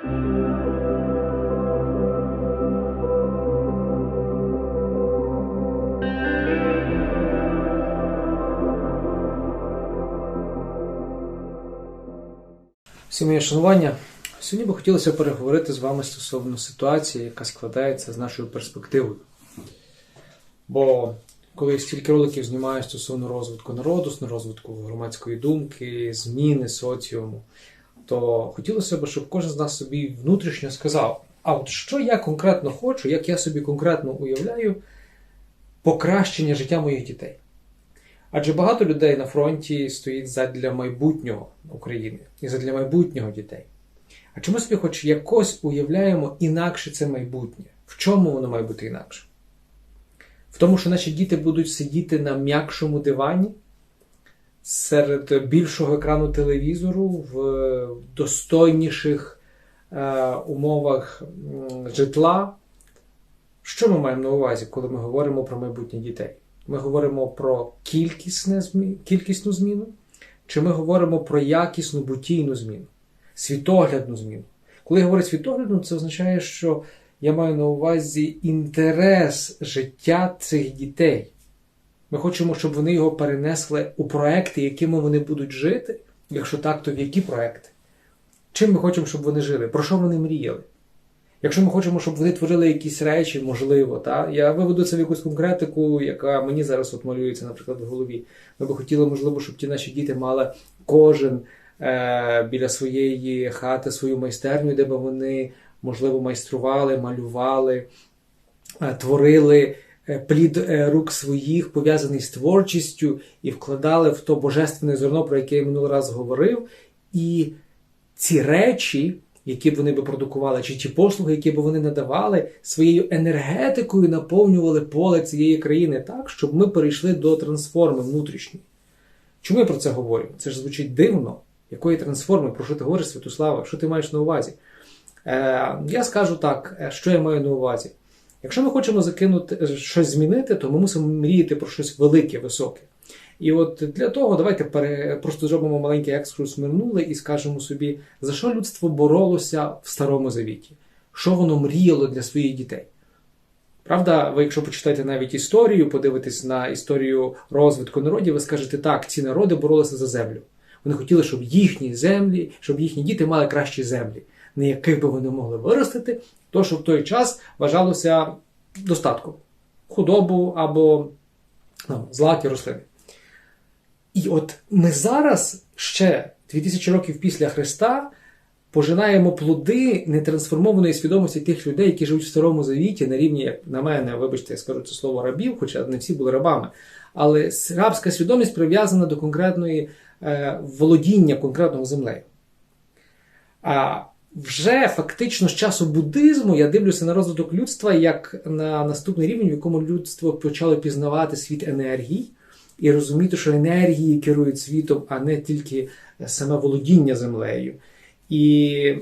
Всі моє шанування. Сьогодні би хотілося переговорити з вами стосовно ситуації, яка складається з нашою перспективою. Бо коли я стільки роликів знімаю стосовно розвитку народу, розвитку громадської думки, зміни соціуму, то хотілося б, щоб кожен з нас собі внутрішньо сказав: а от що я конкретно хочу, як я собі конкретно уявляю покращення життя моїх дітей. Адже багато людей на фронті стоїть задля майбутнього України і задля майбутнього дітей. А чи ми собі хоч якось уявляємо інакше це майбутнє? В чому воно має бути інакше? В тому, що наші діти будуть сидіти на м'якшому дивані серед більшого екрану телевізору в достойніших е, умовах житла. Що ми маємо на увазі, коли ми говоримо про майбутнє дітей? Ми говоримо про кількісне кількісну зміну, чи ми говоримо про якісну бутійну зміну, світоглядну зміну. Коли я говорю світоглядну, це означає, що я маю на увазі інтерес життя цих дітей. Ми хочемо, щоб вони його перенесли у проекти, якими вони будуть жити. Якщо так, то в які проекти? Чим ми хочемо, щоб вони жили? Про що вони мріяли? Якщо ми хочемо, щоб вони творили якісь речі, можливо, та я виведу це в якусь конкретику, яка мені зараз от малюється, наприклад, в голові. Ми би хотіли, можливо, щоб ті наші діти мали кожен е, біля своєї хати свою майстерню, де би вони, можливо, майстрували, малювали, е, творили плід е, рук своїх, пов'язаний з творчістю, і вкладали в то божественне зерно, про яке я минулий раз говорив. І ці речі які б вони би продукували, чи ті послуги, які б вони надавали, своєю енергетикою наповнювали поле цієї країни так, щоб ми перейшли до трансформи внутрішньої. Чому я про це говорю? Це ж звучить дивно. Якої трансформи? Про що ти говориш, Святослава? Що ти маєш на увазі? Е, Я скажу так, е, що я маю на увазі. Якщо ми хочемо закинути е, щось змінити, то ми мусимо мріяти про щось велике, високе. І от для того давайте пере... просто зробимо маленький екскурс минуле і скажемо собі, за що людство боролося в Старому Завіті, що воно мріяло для своїх дітей. Правда, ви, якщо почитаєте навіть історію, подивитесь на історію розвитку народів, ви скажете, так, ці народи боролися за землю. Вони хотіли, щоб їхні землі, щоб їхні діти мали кращі землі, на яких би вони могли виростити, то що в той час вважалося достатком худобу або ну, злаки рослини. І от ми зараз ще 2000 років після Христа пожинаємо плоди нетрансформованої свідомості тих людей, які живуть в Старому Завіті, на рівні, як на мене, вибачте, я скажу це слово рабів, хоча не всі були рабами. Але рабська свідомість прив'язана до конкретної е, володіння конкретного землею. А вже фактично з часу буддизму я дивлюся на розвиток людства як на наступний рівень, в якому людство почало пізнавати світ енергій і розуміти, що енергії керують світом, а не тільки саме володіння землею. І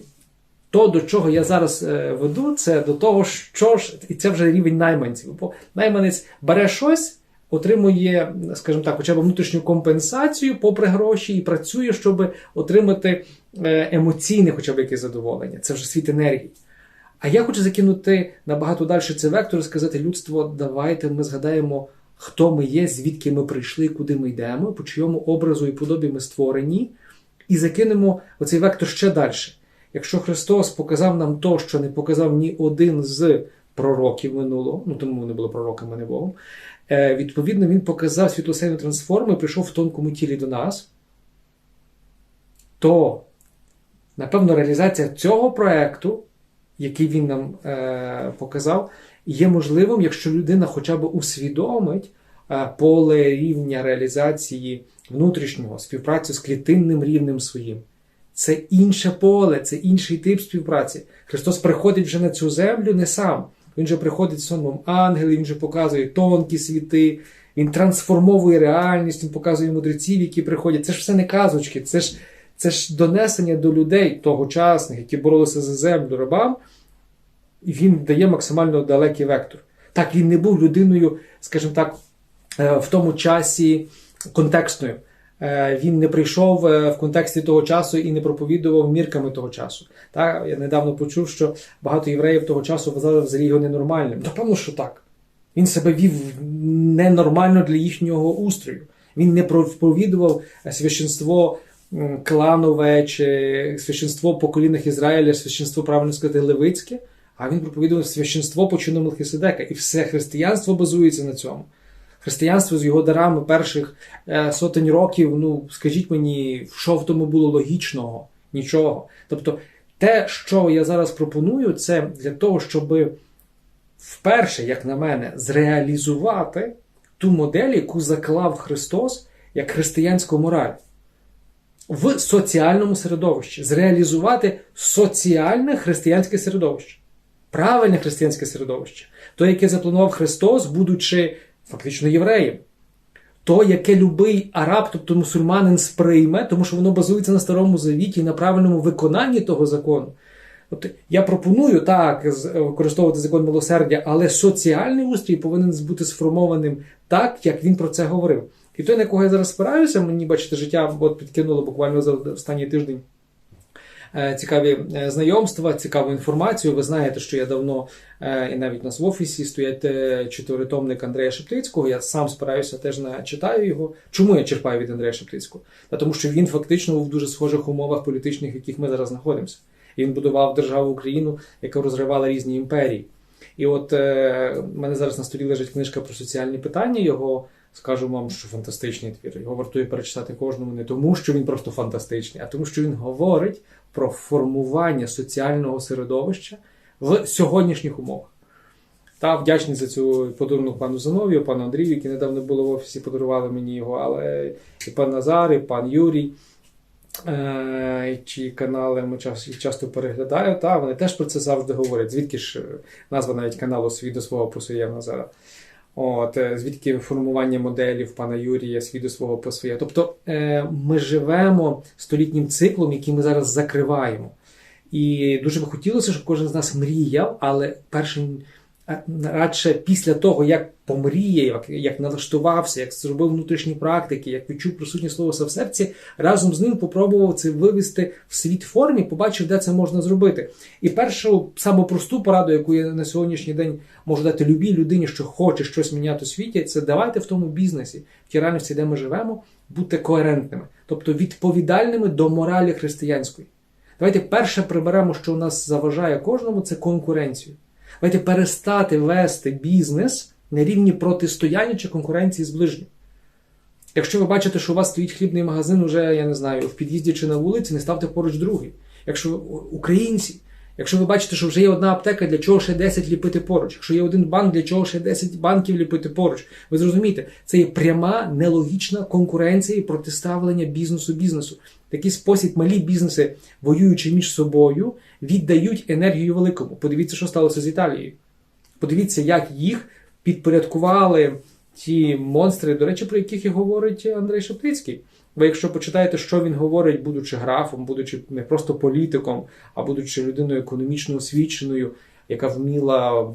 то, до чого я зараз е, веду, це до того, що ж, і це вже рівень найманців. Бо найманець бере щось, отримує, скажімо так, хоча б внутрішню компенсацію попри гроші, і працює, щоб отримати емоційне, хоча б якесь задоволення. Це вже світ енергії. А я хочу закинути набагато далі цей вектор і сказати людство, давайте ми згадаємо хто ми є, звідки ми прийшли, куди ми йдемо, по чийому образу і подобі ми створені, і закинемо оцей вектор ще далі. Якщо Христос показав нам то, що не показав ні один з пророків минулого, ну тому вони були пророками, не Богом, е, відповідно, Він показав світлосейну трансформу і прийшов в тонкому тілі до нас, то, напевно, реалізація цього проєкту, який він нам е, показав, є можливим, якщо людина хоча б усвідомить е, поле рівня реалізації внутрішнього співпраці з клітинним рівнем своїм. Це інше поле, це інший тип співпраці. Христос приходить вже на цю землю не сам. Він же приходить сонмом ангелів, він же показує тонкі світи, він трансформовує реальність, він показує мудреців, які приходять. Це ж все не казочки, це ж це ж донесення до людей тогочасних, які боролися за землю рабам він дає максимально далекий вектор. Так, він не був людиною, скажімо так, е, в тому часі контекстною. е, він не прийшов е, в контексті того часу і не проповідував мірками того часу. Так, я недавно почув, що багато євреїв того часу вважали взагалі його ненормальним. Напевно, що так. Він себе вів ненормально для їхнього устрою. Він не проповідував священство кланове чи священство по колінах Ізраїля, священство, правильно сказати, левицьке, а він проповідував священство по чину Мелхиседека. І все християнство базується на цьому. Християнство з його дарами перших е, сотень років, ну скажіть мені, що в тому було логічного? Нічого. Тобто, те, що я зараз пропоную, це для того, щоб вперше, як на мене, зреалізувати ту модель, яку заклав Христос як християнську мораль в соціальному середовищі, зреалізувати соціальне християнське середовище, правильне християнське середовище, то, яке запланував Христос, будучи фактично євреєм. То, яке любий араб, тобто мусульманин, сприйме, тому що воно базується на старому завіті і на правильному виконанні того закону. От я пропоную так використовувати закон милосердя, але соціальний устрій повинен бути сформованим так, як він про це говорив. І той, на кого я зараз спираюся, мені бачите, життя от підкинуло буквально за останній тиждень е, цікаві е, знайомства, цікаву інформацію. Ви знаєте, що я давно е, і навіть у нас в офісі стоять чотиритомник Андрея Шептицького. Я сам спираюся теж на читаю його. Чому я черпаю від Андрея Шептицького? Та тому, що він фактично був в дуже схожих умовах політичних, в яких ми зараз знаходимося. Він будував державу Україну, яка розривала різні імперії. І от е, мене зараз на столі лежить книжка про соціальні питання. Його скажу вам, що фантастичний твір. Його вартує перечитати кожному не тому, що він просто фантастичний, а тому, що він говорить про формування соціального середовища в сьогоднішніх умовах. Та вдячний за цю подарунок пану Зиновію, пану Андрію, які недавно було в офісі, подарували мені його, але і пан Назар, і пан Юрій, е, чиї канали ми час, часто переглядаю, та вони теж про це завжди говорять. Звідки ж е, назва навіть каналу свій до свого своє Назара. От, е, звідки формування моделів пана Юрія світу свого по своє. Тобто е, ми живемо столітнім циклом, який ми зараз закриваємо. І дуже би хотілося, щоб кожен з нас мріяв, але першим радше після того, як помріє, як, як налаштувався, як зробив внутрішні практики, як відчув присутнє слово в серці, разом з ним попробував це вивести в світ формі, побачив, де це можна зробити. І першу саму просту пораду, яку я на сьогоднішній день можу дати любій людині, що хоче щось міняти у світі, це давайте в тому бізнесі, в тій реальності, де ми живемо, бути коерентними, тобто відповідальними до моралі християнської. Давайте перше приберемо, що у нас заважає кожному, це конкуренцію. Давайте перестати вести бізнес на рівні протистояння чи конкуренції з ближнім. Якщо ви бачите, що у вас стоїть хлібний магазин, уже, я не знаю, в під'їзді чи на вулиці, не ставте поруч другий. Якщо українці, якщо ви бачите, що вже є одна аптека, для чого ще 10 ліпити поруч? Якщо є один банк, для чого ще 10 банків ліпити поруч? Ви зрозумієте, це є пряма нелогічна конкуренція і протиставлення бізнесу бізнесу. Такий спосіб малі бізнеси, воюючи між собою, віддають енергію великому. Подивіться, що сталося з Італією. Подивіться, як їх підпорядкували ті монстри, до речі, про яких і говорить Андрей Шептицький. Ви, якщо почитаєте, що він говорить, будучи графом, будучи не просто політиком, а будучи людиною економічно освіченою, яка вміла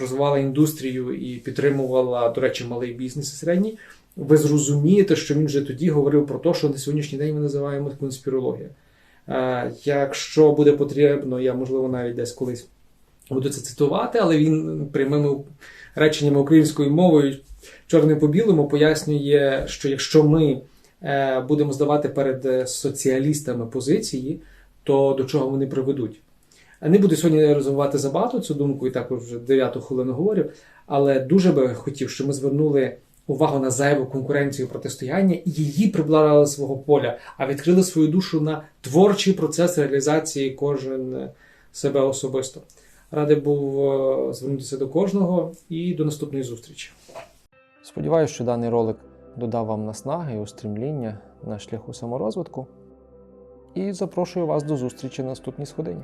розвивала індустрію і підтримувала, до речі, малий бізнес і середній, ви зрозумієте, що він вже тоді говорив про те, що на сьогоднішній день ми називаємо конспірологія. Е, Якщо буде потрібно, я можливо навіть десь колись буду це цитувати, але він прямими реченнями українською мовою чорним по білому пояснює, що якщо ми е, будемо здавати перед соціалістами позиції, то до чого вони приведуть. Не буду сьогодні розвивати забагато цю думку, і також вже дев'яту хвилину говорю, але дуже би хотів, щоб ми звернули увагу на зайву конкуренцію протистояння і її прибрали свого поля, а відкрили свою душу на творчий процес реалізації кожен себе особисто. Радий був е, звернутися до кожного і до наступної зустрічі. Сподіваюся, що даний ролик додав вам наснаги і устрімління на шляху саморозвитку. І запрошую вас до зустрічі на наступній сходині.